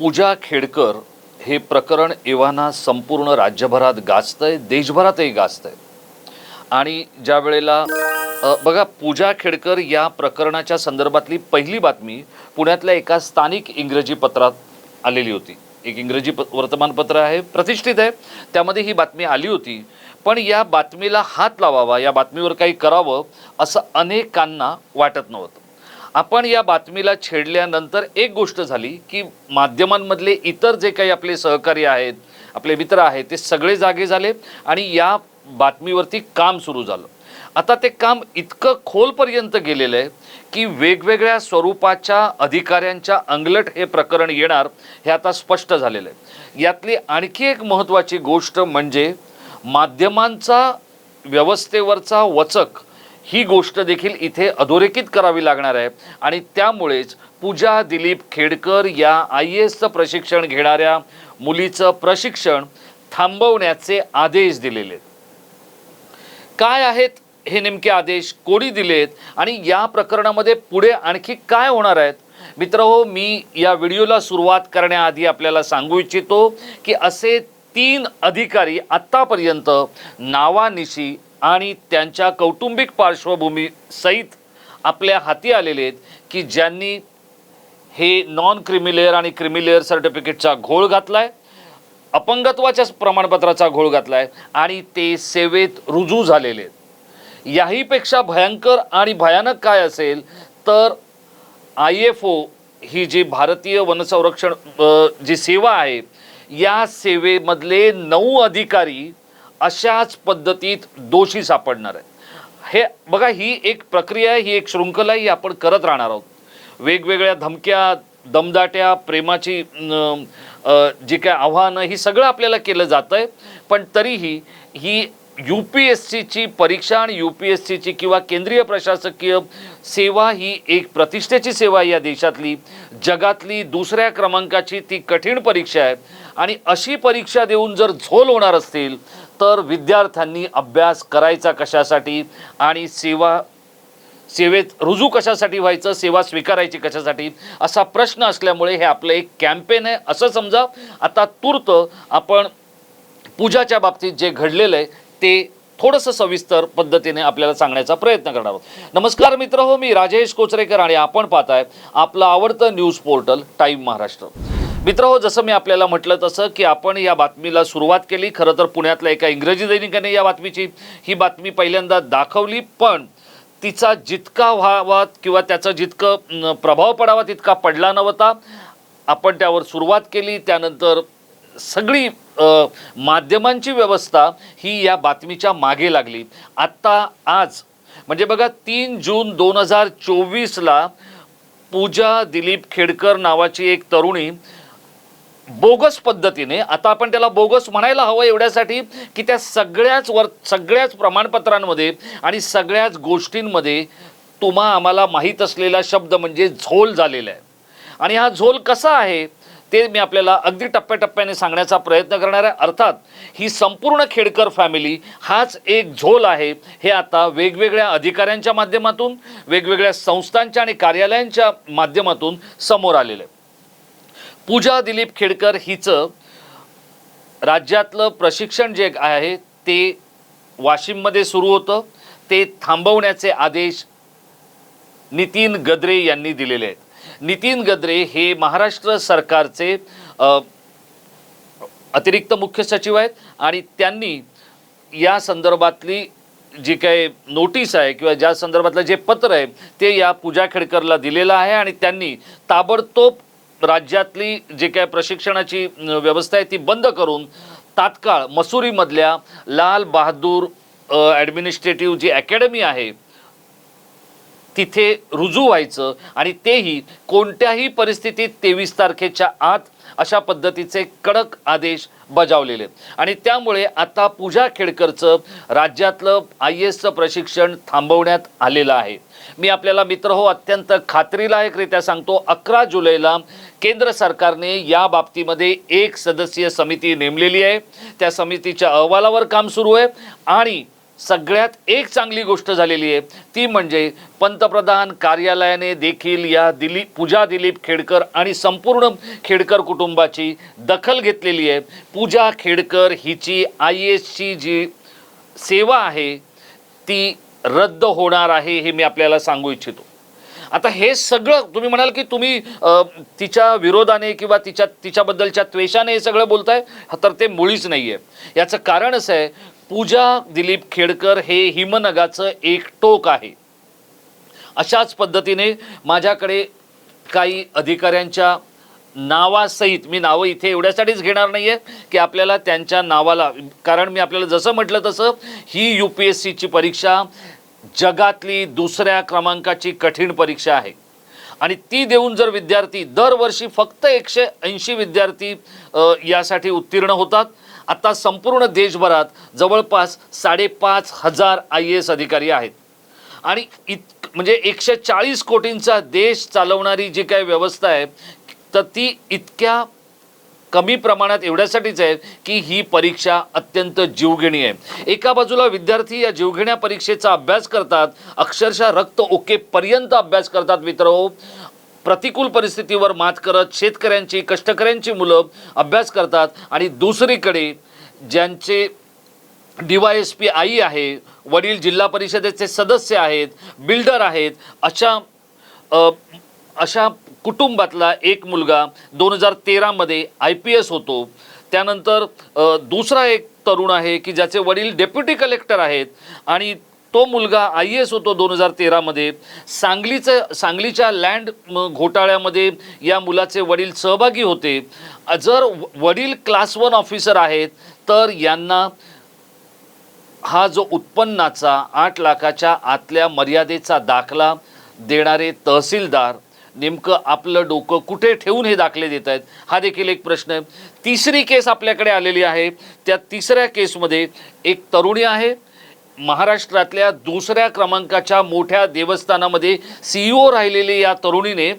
पूजा खेडकर हे प्रकरण एव्हाना संपूर्ण राज्यभरात गाजतंय देशभरातही गाजतंय. आणि ज्या वेळेला बघा पूजा खेडकर या प्रकरणाच्या संदर्भातली पहिली बातमी पुण्यातल्या एका स्थानिक इंग्रजी पत्रात आलेली होती. एक इंग्रजी प वर्तमानपत्र आहे प्रतिष्ठित आहे. त्यामध्ये ही बातमी आली होती. पण या बातमीला हात लावावा या बातमीवर काही करावं असं अनेकांना वाटत नव्हतं. आपण या बातमीला छेडल्यानंतर एक गोष्ट झाली की माध्यमांमधले इतर जे काही आपले सहकारी आहेत आपले मित्र आहेत ते सगळे जागे झाले आणि या बातमीवरती काम सुरू झालं. आता ते काम इतकं खोलपर्यंत गेलेलं आहे की वेगवेगळ्या स्वरूपाच्या अधिकाऱ्यांच्या अंगलट हे प्रकरण येणार हे आता स्पष्ट झालेलं आहे. यातली आणखी एक महत्त्वाची गोष्ट म्हणजे माध्यमांचा व्यवस्थेवरचा वचक ही गोष्ट देखील इथे अधोरेखित करावी लागणार आहे. आणि त्यामुळेच पूजा दिलीप खेडकर या आय एसचं प्रशिक्षण घेणाऱ्या मुलीचं प्रशिक्षण थांबवण्याचे आदेश दिलेले आहेत. काय आहेत हे नेमके आदेश? कोणी दिलेत? आणि या प्रकरणामध्ये पुढे आणखी काय होणार आहेत? मित्र हो मी या व्हिडिओला सुरुवात करण्याआधी आपल्याला सांगू इच्छितो की असे तीन अधिकारी आत्तापर्यंत नावानिशी आणि त्यांच्या कौटुंबिक पार्श्वभूमी सहित आपल्या हाती आलेले आहेत की ज्यांनी हे नॉन क्रिमिलेअर आणि क्रिमिलेअर सर्टिफिकेटचा घोळ घातला आहे अपंगत्वाच्या प्रमाणपत्राचा घोळ घातला आहे आणि ते सेवेत रुजू झालेले आहेत. याहीपेक्षा भयंकर आणि भयानक काय असेल तर आय एफ ओ ही जी भारतीय वनसंरक्षण जी सेवा आहे या सेवेमधले नऊ अधिकारी अशाच पद्धतीत दोषी सापडणार आहेत. हे बघा ही एक प्रक्रिया आहे ही एक शृंखला ही आपण करत राहणार आहोत. वेगवेगळ्या धमक्या दमदाट्या प्रेमाची जी काय आव्हानं ही सगळं आपल्याला केलं जातं आहे पण तरीही ही यू पी एस सीची परीक्षा आणि यू पी एस सीची किंवा केंद्रीय प्रशासकीय सेवा ही एक प्रतिष्ठेची सेवा आहे या देशातली. जगातली दुसऱ्या क्रमांकाची ती कठीण परीक्षा आहे. आणि अशी परीक्षा देऊन जर झोल होणार असतील तर विद्यार्थ्यांनी अभ्यास करायचा कशासाठी आणि सेवा सेवेत रुजू कशासाठी व्हायचं सेवा स्वीकारायची कशासाठी असा प्रश्न असल्यामुळे हे आपलं एक कॅम्पेन आहे. असं समजा आता तूर्त आपण पूजाच्या बाबतीत जे घडलेलं आहे ते थोडंसं सविस्तर पद्धतीने आपल्याला सांगण्याचा प्रयत्न करणार आहोत. नमस्कार मित्र हो मी राजेश कोचरेकर आणि आपण पाहताय आपलं आवडतं न्यूज पोर्टल टाईम महाराष्ट्र. मित्र हो जसं मी आपल्याला म्हटलं तसं की आपण या बातमीला सुरुवात केली खरं तर पुण्यातल्या एका इंग्रजी दैनिकाने या बातमीची. ही बातमी पहिल्यांदा दाखवली पण तिचा जितका व्हावा किंवा त्याचा जितकं प्रभाव पडावा तितका पडला नव्हता. आपण त्यावर सुरुवात केली त्यानंतर सगळी माध्यमांची व्यवस्था ही या बातमीच्या मागे लागली. आत्ता आज म्हणजे बघा तीन जून दोन हजार चोवीसला पूजा दिलीप खेडकर नावाची एक तरुणी बोगस पद्धतीने आता आपण त्याला बोगस म्हणायला हवं एवढ्यासाठी की त्या सगळ्याच वर सगळ्याच प्रमाणपत्रांमध्ये आणि सगळ्याच गोष्टींमध्ये तुम्हा आम्हाला माहीत असलेला शब्द म्हणजे झोल झालेला आहे. आणि हा झोल कसा आहे ते मी आपल्याला अगदी टप्प्याटप्प्याने सांगण्याचा प्रयत्न करणार आहे. अर्थात ही संपूर्ण खेडकर फॅमिली हाच एक झोल आहे. हे आता वेगवेगळ्या अधिकाऱ्यांच्या माध्यमातून वेगवेगळ्या संस्थांच्या आणि कार्यालयांच्या माध्यमातून समोर आलेलं आहे. पूजा दिलीप खेडकर हिचं राज्यातलं प्रशिक्षण जे आहे ते वाशिममध्ये सुरू होतं. ते थांबवण्याचे आदेश नितीन गद्रे यांनी दिलेले आहेत. नितीन गद्रे हे महाराष्ट्र सरकारचे अतिरिक्त मुख्य सचिव आहेत आणि त्यांनी या संदर्भातली जी काही नोटीस आहे किंवा ज्या संदर्भातलं जे पत्र आहे ते या पूजा खेडकरला दिलेलं आहे आणि त्यांनी ताबडतोब राज्यातली जे काय प्रशिक्षणाची व्यवस्था आहे ती बंद करून तात्काळ मसुरीमधल्या लाल बहादूर ॲडमिनिस्ट्रेटिव्ह जी अकॅडमी आहे तिथे रुजू व्हायचं आणि तेही कोणत्याही परिस्थितीत तेवीस तारखेच्या आत अशा पद्धतीचे कडक आदेश बजावलेले आहेत. आणि त्यामुळे आता पूजा खेडकरचं राज्यातलं आय एसचं प्रशिक्षण थांबवण्यात आलेलं आहे. मी आपल्याला मित्र हो अत्यंत खात्रीलायकरित्या सांगतो अकरा जुलैला केंद्र सरकारने या बाबतीमध्ये एक सदस्यीय समिती नेमलेली आहे. त्या समितीच्या अहवालावर काम सुरू आहे. आणि सगळ्यात एक चांगली गोष्ट झालेली आहे. ती म्हणजे पंतप्रधान कार्यालयाने देखील या दिलीप पूजा दिलीप खेडकर आणि संपूर्ण खेडकर कुटुंबाची दखल घेतलेली आहे. पूजा खेडकर हिची आय एसची जी सेवा आहे ती रद्द होणार आहे हे मी आपल्याला सांगू इच्छितो. आता हे सगळं तुम्ही म्हणाल की तुम्ही तिच्या विरोधाने किंवा तिच्या तिच्याबद्दलच्या त्वेषाने हे सगळं बोलताय? तर ते मुळीच नाही आहे याचं कारण असं आहे पूजा दिलीप खेडकर हे हिमनगाचं एक टोक आहे. अशाच पद्धतीने माझ्याकडे काही अधिकाऱ्यांच्या नावासहित मी नावं इथे एवढ्यासाठीच घेणार नाही आहे की आपल्याला त्यांच्या नावाला कारण मी आपल्याला जसं म्हटलं तसं ही यू पी एस सीची परीक्षा जगातली दुसऱ्या क्रमांकाची कठीण परीक्षा आहे. आणि ती देऊन जर विद्यार्थी दरवर्षी फक्त एकशे ऐंशी विद्यार्थी यासाठी उत्तीर्ण होतात आता संपूर्ण देशभरात जवळपास साडेपाच हजार आय ए एस अधिकारी आहेत. आणि इत म्हणजे एकशे चाळीस कोटींचा देश चालवणारी जी काही व्यवस्था आहे तर ती इतक्या कमी प्रमाणात एवढ्यासाठीच आहे की ही परीक्षा अत्यंत जीवघेणी आहे. एका बाजूला विद्यार्थी या जीवघेण्या परीक्षेचा अभ्यास करतात अक्षरशः रक्त ओकेपर्यंत अभ्यास करतात मित्र प्रतिकूल परिस्थितीवर मात करत शेतकऱ्यांची कष्टकऱ्यांची मुलं अभ्यास करतात. आणि दुसरीकडे ज्यांचे डी वाय एस पी आई आहे वडील जिल्हा परिषदेचे सदस्य आहेत बिल्डर आहेत अशा अशा कुटुंबातला एक मुलगा दोन हजार तेरामध्ये आय पी एस होतो. त्यानंतर दुसरा एक तरुण आहे की ज्याचे वडील डेप्युटी कलेक्टर आहेत. आणि तो मुलगा आय एस होतो दोन हजार तेरामध्ये. सांगलीचं सांगलीच्या लँड घोटाळ्यामध्ये या मुलाचे वडील सहभागी होते. जर व- वडील क्लास वन ऑफिसर आहेत तर यांना हा जो उत्पन्नाचा आठ लाखाच्या आतल्या मर्यादेचा दाखला देणारे तहसीलदार नेमकं आपलं डोकं कुठे ठेवून हे दाखले देत आहेत हा देखील एक प्रश्न आहे. तिसरी केस आपल्याकडे आलेली आहे. त्या तिसऱ्या केसमध्ये एक तरुणी आहे. महाराष्ट्रातल्या दुसऱ्या क्रमांकाच्या मोठ्या देवस्थानामध्ये सीईओ राहिलेले या तरुणीने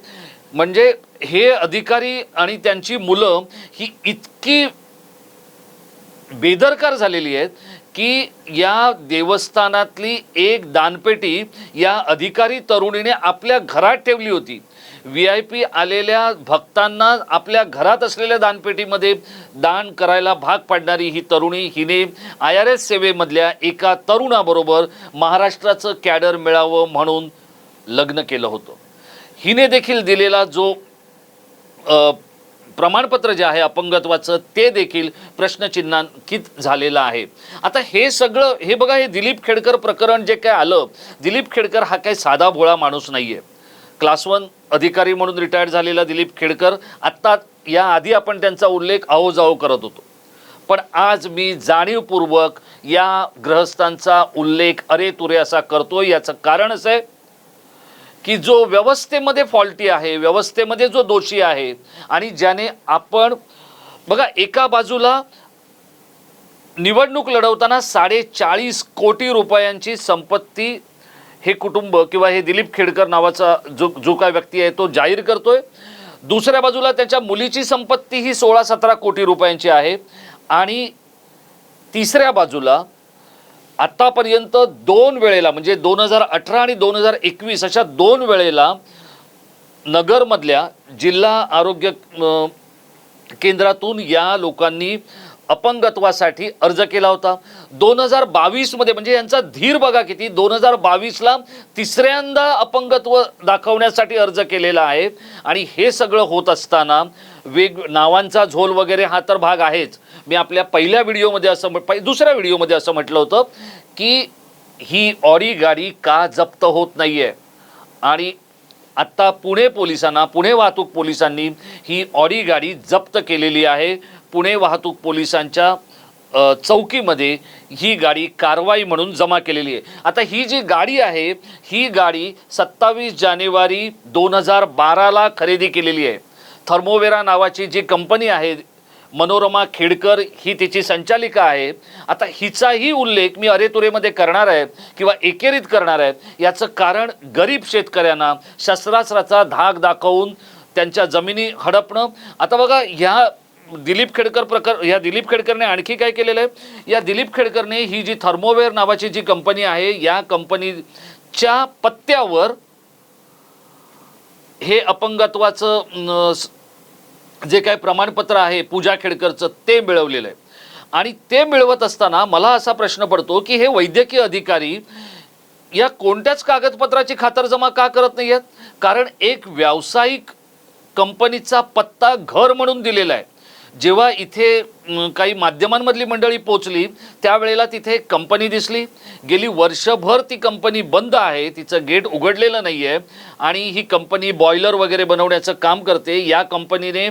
म्हणजे हे अधिकारी आणि त्यांची मुलं ही इतकी बेदरकार झालेली आहेत. की या देवस्थानातली एक दानपेटी या अधिकारी तरुणीने आपल्या घरात ठेवली होती. व्ही आय पी आलेल्या भक्तांना आपल्या घरात असलेल्या दानपेटीमध्ये दान करायला भाग पाडणारी ही तरुणी हिने आय आर एस सेवेमधल्या एका तरुणाबरोबर महाराष्ट्राचं कॅडर मिळावं म्हणून लग्न केलं होतं. हिने देखील दिलेला जो प्रमाणपत्र जे आहे अपंगत्वाचं ते देखील प्रश्नचिन्हांकित झालेलं आहे. आता हे सगळं हे बघा हे दिलीप खेडकर प्रकरण जे काय आलं दिलीप खेडकर हा काही साधा भोळा माणूस नाही आहे क्लास वन अधिकारी म्हणून रिटायर्ड झालेला दिलीप खेडकर आत्ता याआधी आपण त्यांचा उल्लेख अहोजाहो करत होतो. पण आज मी जाणीवपूर्वक या ग्रहस्थांचा उल्लेख अरे तुरे असा करतो याचं कारण असं आहे की जो व्यवस्थेमध्ये फॉल्टी आहे व्यवस्थेमध्ये जो दोषी आहे आणि ज्याने आपण बघा एका बाजूला निवडणूक लढवताना साडेचाळीस कोटी रुपयांची संपत्ती हे कुटुंब किंवा हे दिलीप खेडकर नावाचा जो जो काय व्यक्ती आहे तो जाहीर करतोय. दुसऱ्या बाजूला त्याच्या मुलीची संपत्ती ही सोळा सतरा कोटी रुपयांची आहे. आणि तिसऱ्या बाजूला आत्तापर्यंत दोन वेळेला म्हणजे दोन हजार अठरा आणि दोन हजार एकवीस अशा दोन वेळेला नगरमधल्या जिल्हा आरोग्य केंद्रातून या लोकांनी अपंगत्वासाठी अर्ज केला होता. दोन हजार बावीसमध्ये म्हणजे यांचा धीर बघा किती दोन हजार बावीसला तिसऱ्यांदा अपंगत्व दाखवण्यासाठी अर्ज केलेला आहे. आणि हे सगळं होत असताना वेग नावांचा झोल वगैरे हा तर भाग आहेच. मी आपल्या पहिल्या व्हिडिओमध्ये असं दुसऱ्या व्हिडिओमध्ये असं म्हटलं होतं की ही ऑडी गाडी का जप्त होत नाही आहे आणि आत्ता पुणे पोलिसांना पुणे वाहतूक पोलिसांनी ही ऑडी गाडी जप्त केलेली आहे. पुणे वाहतूक पोलिसांच्या चौकीमध्ये ही गाडी कारवाई म्हणून जमा केलेली आहे. आता ही जी गाडी आहे ही गाडी सत्तावीस जानेवारी दोन हजार बाराला खरेदी केलेली आहे. थर्मोवेरा नावाची जी कंपनी आहे मनोरमा खेडकर ही तिची संचालिका आहे. आता हिचाही उल्लेख मी अरेतुरेमध्ये करणार आहे किंवा एकेरीत करणार आहे. याचं कारण गरीब शेतकऱ्यांना शस्त्रास्त्राचा धाक दाखवून त्यांच्या जमिनी हडपणं. आता बघा ह्या दिलीप खेडकर प्रकार ह्या दिलीप खेडकरने आणखी काय केलेलं आहे? या दिलीप खेडकरने ही जी थर्मोवेअर नावाची जी कंपनी आहे या कंपनीच्या पत्त्यावर हे अपंगत्वाचं जे काय प्रमाणपत्र आहे पूजा खेडकरचं ते मिळवलेलं आहे. आणि ते मिळवत असताना मला असा प्रश्न पडतो की हे वैद्यकीय अधिकारी या कोणत्याच कागदपत्राची खातरजमा का करत नाही आहेत कारण एक व्यावसायिक कंपनीचा पत्ता घर म्हणून दिलेला आहे. जेव्हा इथे काही माध्यमांमधली मंडळी पोचली त्यावेळेला तिथे एक कंपनी दिसली. गेली वर्षभर ती कंपनी बंद आहे तिचं गेट उघडलेलं नाही आहे आणि ही कंपनी बॉयलर वगैरे बनवण्याचं काम करते. या कंपनीने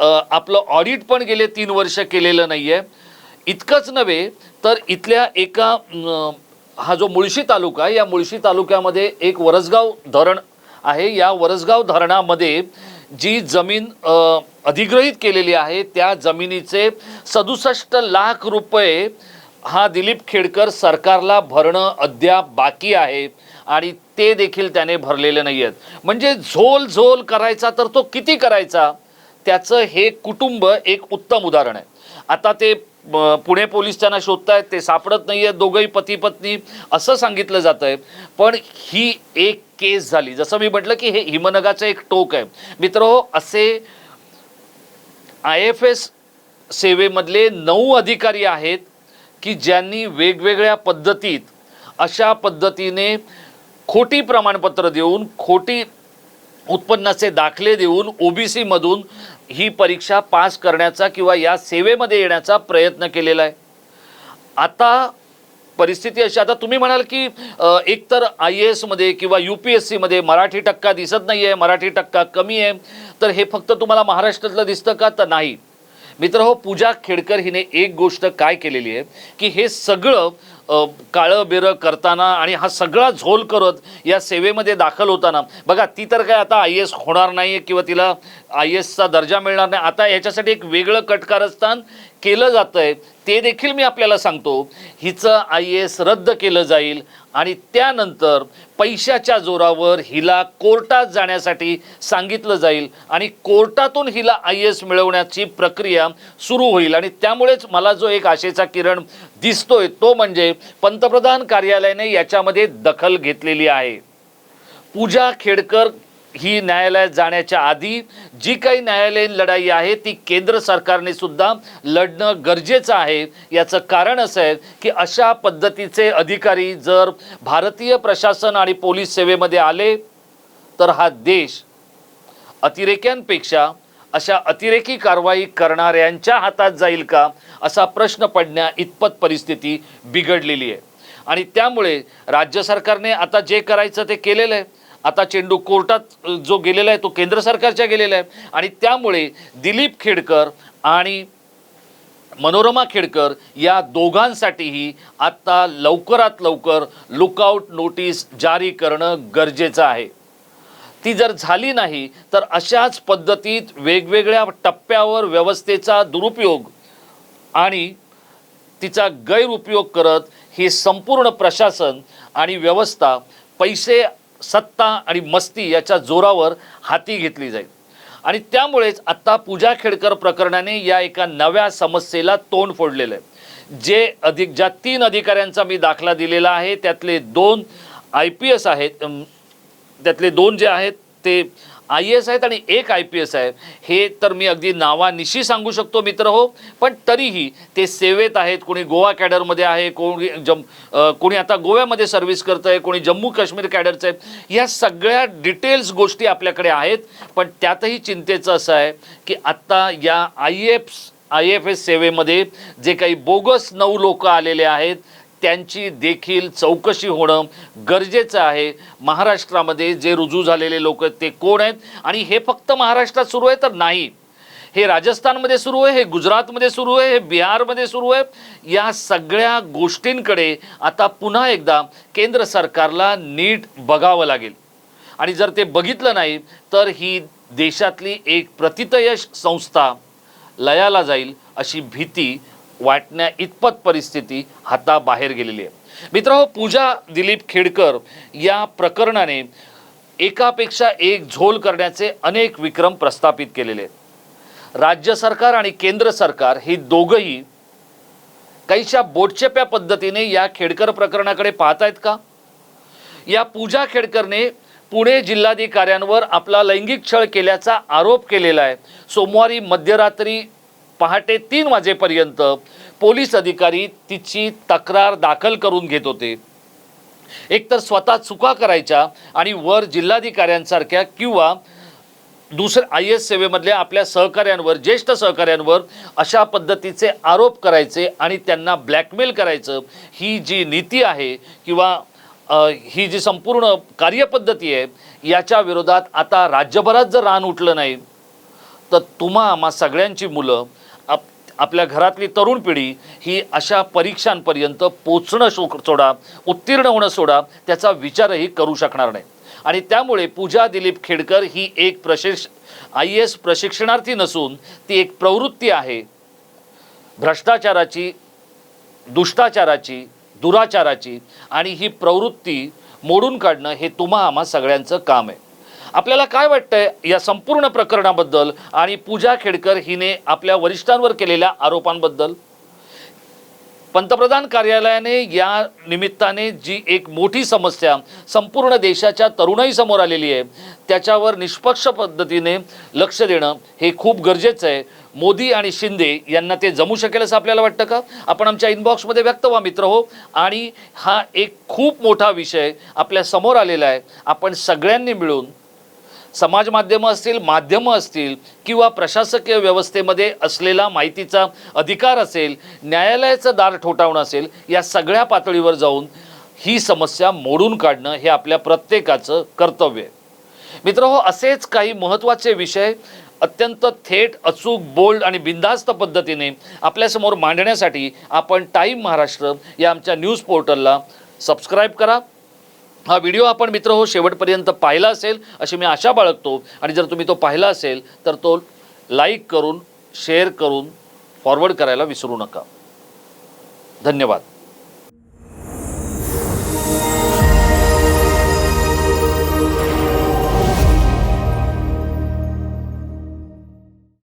आपलं ऑडिट पण गेले तीन वर्ष केलेलं नाही आहे इतकंच नव्हे तर इथल्या एका हा जो मुळशी तालुका आहे या मुळशी तालुक्यामध्ये एक वरसगाव धरण आहे. या वरसगाव धरणामध्ये जी जमीन अधिग्रहित केलेली आहे त्या जमिनीचे सदुसष्ट लाख रुपये हा दिलीप खेडकर सरकारला भरणं अद्याप बाकी आहे आणि ते देखील त्याने भरलेले नाही आहेत म्हणजे झोल झोल करायचा तर तो किती करायचा? त्याचं हे कुटुंब एक उत्तम उदाहरण आहे. आता ते पुणे पोलीस त्यांना शोधतायत ते सापडत नाही आहेत दोघंही पती पत्नी असं सांगितलं जात आहे पण ही एक केस झाली. जसं मी म्हटलं की हे हिमनगाचं एक टोक आहे. मित्र असे आय एफ एस सेवेमधले नऊ अधिकारी आहेत की ज्यांनी वेगवेगळ्या पद्धतीत अशा पद्धतीने खोटी प्रमाणपत्र देऊन खोटी उत्पन्नाचे दाखले देऊन ओ बी सीमधून ही परीक्षा पास करण्याचा किंवा या सेवेमध्ये येण्याचा प्रयत्न केलेला आहे. आता परिस्थिती अशी. आता तुम्ही म्हणाल की एकतर आय ए एसमध्ये किंवा यू पी एस सीमध्ये मराठी टक्का दिसत नाही आहे मराठी टक्का कमी आहे. तर हे फक्त तुम्हाला महाराष्ट्रातलं दिसतं का? तर नाही. मित्र हो पूजा खेडकर हिने एक गोष्ट काय केलेली आहे की हे सगळं काळं बिरं करताना आणि हा सगळा झोल करत या सेवेमध्ये दाखल होताना बघा ती तर काय आता आय एस होणार नाही किंवा तिला आय एसचा दर्जा मिळणार नाही. आता याच्यासाठी एक वेगळं कटकारस्थान केलं जातं आहे ते देखील मी आपल्याला सांगतो. हिचं आय एस रद्द केलं जाईल. आणि त्यानंतर पैशाच्या जोरावर हिला कोर्टात जाण्यासाठी सांगितलं जाईल आणि कोर्टातून हिला आय एस मिळवण्याची प्रक्रिया सुरू होईल. आणि त्यामुळेच मला जो एक आशेचा किरण दिसतोय तो म्हणजे पंतप्रधान कार्यालयाने याच्यामध्ये दखल घेतलेली आहे. पूजा खेडकर ही न्यायालयात जाण्याच्या आधी जी काही न्यायालयीन लढाई आहे ती केंद्र सरकारने सुद्धा लढणं गरजेचं आहे. याचं कारण असं आहे की अशा पद्धतीचे अधिकारी जर भारतीय प्रशासन आणि पोलीस सेवेमध्ये आले तर हा देश अतिरेक्यांपेक्षा अशा अतिरेकी कारवाई करणाऱ्यांच्या हातात जाईल का असा प्रश्न पडण्या इतपत परिस्थिती बिघडलेली आहे. आणि त्यामुळे राज्य सरकारने आता जे करायचं ते केलेलं आहे. आता चेंडू कोर्टात जो गेलेला आहे तो केंद्र सरकारच्या गेलेला आहे. आणि त्यामुळे दिलीप खेडकर आणि मनोरमा खेडकर या दोघांसाठीही आत्ता लवकरात लवकर लुकआउट नोटीस जारी करणं गरजेचं आहे. ती जर झाली नाही तर अशाच पद्धतीत वेगवेगळ्या टप्प्यावर व्यवस्थेचा दुरुपयोग आणि तिचा गैरउपयोग करत हे संपूर्ण प्रशासन आणि व्यवस्था पैसे सत्ता आणि मस्ती याच्या जोरावर हाती घेतली जाईल. आणि त्यामुळेच आत्ता पूजा खेडकर प्रकरणाने या एका नव्या समस्येला तोंड फोडलेलं आहे. जे अधिक ज्या तीन अधिकाऱ्यांचा मी दाखला दिलेला आहे त्यातले दोन आय पी एस आहेत त्यातले दोन जे आहेत ते आय एस आहेत आणि एक आय पी एस आहे. हे तर मी अगदी नावानिशी सांगू शकतो मित्र हो. पण तरीही ते सेवेत आहेत. कोणी गोवा कॅडरमध्ये आहे कोणी जम कोणी आता गोव्यामध्ये सर्व्हिस करतं आहे कोणी जम्मू काश्मीर कॅडरचं आहे. या सगळ्या डिटेल्स गोष्टी आपल्याकडे आहेत. पण त्यातही चिंतेचं असं आहे की आत्ता या I F I F S सेवेमध्ये जे काही बोगस नऊ लोक आलेले आहेत त्यांची देखील चौकशी होणं गरजेचं आहे. महाराष्ट्रामध्ये जे रुजू झालेले लोक आहेत ते कोण आहेत? आणि हे फक्त महाराष्ट्रात सुरू आहे तर नाही. हे राजस्थानमध्ये सुरू आहे हे गुजरातमध्ये सुरू आहे हे बिहारमध्ये सुरू आहे. या सगळ्या गोष्टींकडे आता पुन्हा एकदा केंद्र सरकारला नीट बघावं लागेल. आणि जर ते बघितलं नाही तर ही देशातली एक प्रतितयश संस्था लयाला जाईल अशी भीती वाटण्या इतपत परिस्थिती हाताबाहेर गेलेली आहे. मित्रांनो पूजा दिलीप खेडकर या प्रकरणाने एकापेक्षा एक झोल करण्याचे अनेक विक्रम प्रस्थापित केलेले आहेत. राज्य सरकार आणि केंद्र सरकार ही दोघंही काहीशा बोटचेप्या पद्धतीने या खेडकर प्रकरणाकडे पाहत आहेत का? या पूजा खेडकरने पुणे जिल्हाधिकाऱ्यांवर आपला लैंगिक छळ केल्याचा आरोप केलेला आहे. सोमवारी मध्यरात्री पहाटे तीन वाजेपर्यंत पोलीस अधिकारी तिची तक्रार दाखल करून घेत होते. एकतर स्वतः चुका करायच्या आणि वर जिल्हाधिकाऱ्यांसारख्या किंवा दुसऱ्या आय एस सेवेमधल्या आपल्या सहकाऱ्यांवर ज्येष्ठ सहकाऱ्यांवर अशा पद्धतीचे आरोप करायचे आणि त्यांना ब्लॅकमेल करायचं ही जी नीती आहे किंवा ही जी संपूर्ण कार्यपद्धती आहे याच्या विरोधात आता राज्यभरात जर रान उठलं नाही तर तुम्हा आम्हा सगळ्यांची मुलं आपल्या घरातली तरुण पिढी ही अशा परीक्षांपर्यंत पोचणं शो सोडा उत्तीर्ण होणं सोडा त्याचा विचारही करू शकणार नाही. आणि त्यामुळे पूजा दिलीप खेडकर ही एक प्रशिक्ष आय एस प्रशिक्षणार्थी नसून ती एक प्रवृत्ती आहे. भ्रष्टाचाराची दुष्टाचाराची दुराचाराची आणि ही प्रवृत्ती मोडून काढणं हे तुम्हा आम्हा सगळ्यांचं काम आहे. आपल्याला काय वाटतंय या संपूर्ण प्रकरणाबद्दल आणि पूजा खेडकर हिने आपल्या वरिष्ठांवर केलेल्या आरोपांबद्दल? पंतप्रधान कार्यालयाने या निमित्ताने जी एक मोठी समस्या संपूर्ण देशाच्या तरुणाईसमोर आलेली आहे त्याच्यावर निष्पक्ष पद्धतीने लक्ष देणं हे खूप गरजेचं आहे. मोदी आणि शिंदे यांना ते जमू शकेल असं आपल्याला वाटतं का? आपण आमच्या इनबॉक्समध्ये व्यक्त व्हा मित्र हो. आणि हा एक खूप मोठा विषय आपल्यासमोर आलेला आहे. आपण सगळ्यांनी मिळून समाज माध्यमं असतील माध्यमं असतील किंवा प्रशासकीय व्यवस्थेमध्ये असलेला माहितीचा अधिकार असेल न्यायालयाचं दार ठोठावणं असेल या सगळ्या पातळीवर जाऊन ही समस्या मोडून काढणं हे आपल्या प्रत्येकाचं कर्तव्य आहे. मित्र हो असेच काही महत्त्वाचे विषय अत्यंत थेट अचूक बोल्ड आणि बिंदास्त पद्धतीने आपल्यासमोर मांडण्यासाठी आपण टाईम महाराष्ट्र या आमच्या न्यूज पोर्टलला सबस्क्राईब करा. हा व्हिडिओ आपण मित्र हो शेवटपर्यंत पाहिला असेल अशी मी आशा बाळगतो. आणि जर तुम्ही तो पाहिला असेल तर तो लाईक करून शेअर करून फॉरवर्ड करायला विसरू नका. धन्यवाद.